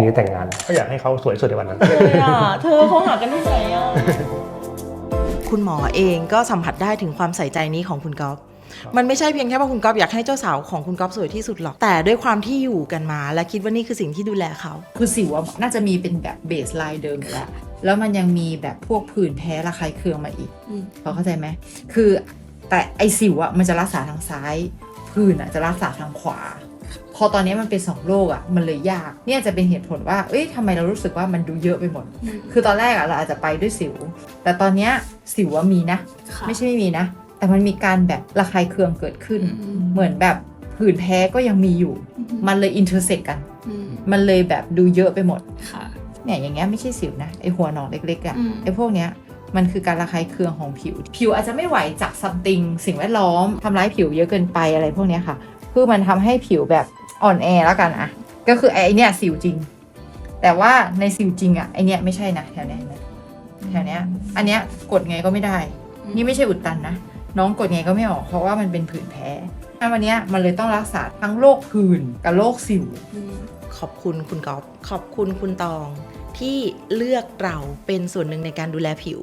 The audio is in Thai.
ปีนี้แต่งงาน ก็อยากให้เขาสวยสุดในวันนั้น เลยอะ เธอเขาหากันที่ไหนอะ คุณหมอเองก็สัมผัสได้ถึงความใส่ใจนี้ของคุณก๊อฟ มันไม่ใช่เพียงแค่ว่าคุณก๊อฟอยากให้เจ้าสาวของคุณก๊อฟสวยที่สุดหรอก แต่ด้วยความที่อยู่กันมา และคิดว่านี่คือสิ่งที่ดูแลเขา คือสิวอะน่าจะมีเป็นแบบเบสไลน์เดิมอยู่แล้ว แล้วมันยังมีแบบพวกผื่นแพ้ระคายเคืองมาอีกอืม พอเข้าใจไหม คือแต่ไอสิวอะมันจะรักษาทางซ้าย ผื่นอะจะรักษาทางขวา พอตอนนี้มันเป็นสองโรคอะมันเลยยาก เนี่ยจะเป็นเหตุผลว่าเอ้ยทำไมเรารู้สึกว่ามันดูเยอะไปหมด คือตอนแรกอะเราอาจจะไปด้วยสิว แต่ตอนเนี้ยสิวอะมีนะค่ะไม่ใช่ไม่มีนะ แต่มันมีการแบบระคายเคืองเกิดขึ้นอืมเหมือนแบบผื่นแพ้ก็ยังมีอยู่ มันเลยอินเทอร์เซ็กกันอืมมันเลยแบบดูเยอะไปหมดค่ะเนี่ยอย่างเงี้ยไม่ใช่สิวนะไอหัวหนองเล็กๆอะอืมไอพวกเนี้ยมันคือการระคายเคืองของผิว ผิวอาจจะไม่ไหวจากซัมติงสิ่งแวดล้อมทำร้ายผิวเยอะเกินไปอะไรพวกเนี้ยค่ะ คือมันทำให้ผิวแบบอ่อนแอแล้วกันอะก็คือไอเนี้ยสิวจริง แต่ว่าในสิวจริงอะไอเนี้ยไม่ใช่นะแถวเนี้ยเห็นไหมแถวเนี้ย อันเนี้ยกดไงก็ไม่ได้ นี่ไม่ใช่อุดตันนะน้องกดไงก็ไม่ออกเพราะว่ามันเป็นผื่นแพ้ถ้าวันเนี้ยมันเลยต้องรักษาทั้งโรคผื่นกับโรคสิวอืมขอบคุณคุณก๊อฟขอบคุณคุณตอง ที่เลือกเราเป็นส่วนหนึ่งในการดูแลผิว